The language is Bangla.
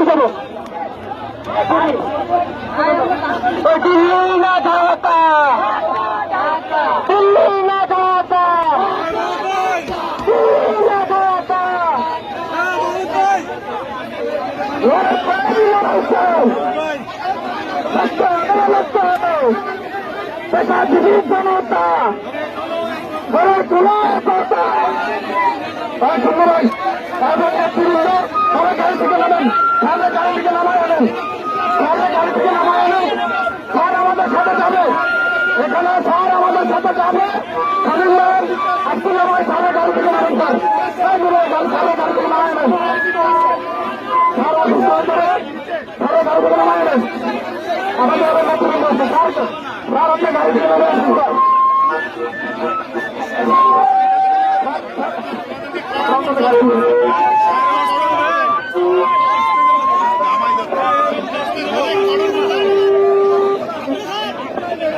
আমি দেবো দিল্লি না ঢাকা। দিল্লি না ঢাকা। দিল্লি না ঢাকা। জনতা বড় জুলাই কথা থেকে নামায় আনেন স্যারকে গাড়ি থেকে নামায় আনেন স্যার আমাদের সাথে যাবে এখানে স্যার আমাদের সাথে যাবে খালিদ ম্যাম আসলে আমার স্যারের গাড়ি থেকে নামেন স্যার স্যারগুলো স্যারের গাড়ি থেকে নামায় আনেন স্যার অসুস্থ হয়ে গাড়ি থেকে নামায় আনেন আমাদের আবার নেতৃত্ব আছে স্যার স্যার আপনি গাড়ি থেকে নামায় আসুন স্যার